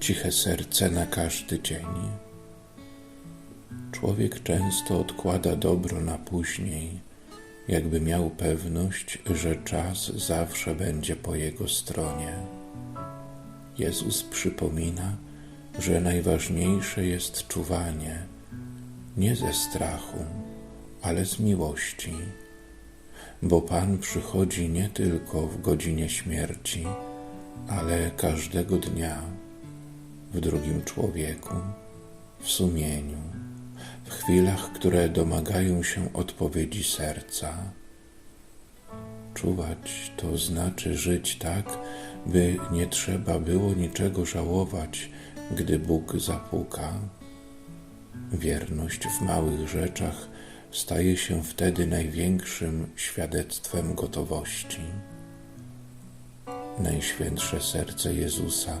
ciche serce na każdy dzień. Człowiek często odkłada dobro na później, jakby miał pewność, że czas zawsze będzie po jego stronie. Jezus przypomina, że najważniejsze jest czuwanie, nie ze strachu, ale z miłości, bo Pan przychodzi nie tylko w godzinie śmierci, ale każdego dnia, w drugim człowieku, w sumieniu, w chwilach, które domagają się odpowiedzi serca. Czuwać to znaczy żyć tak, by nie trzeba było niczego żałować, gdy Bóg zapuka. Wierność w małych rzeczach staje się wtedy największym świadectwem gotowości. Najświętsze serce Jezusa,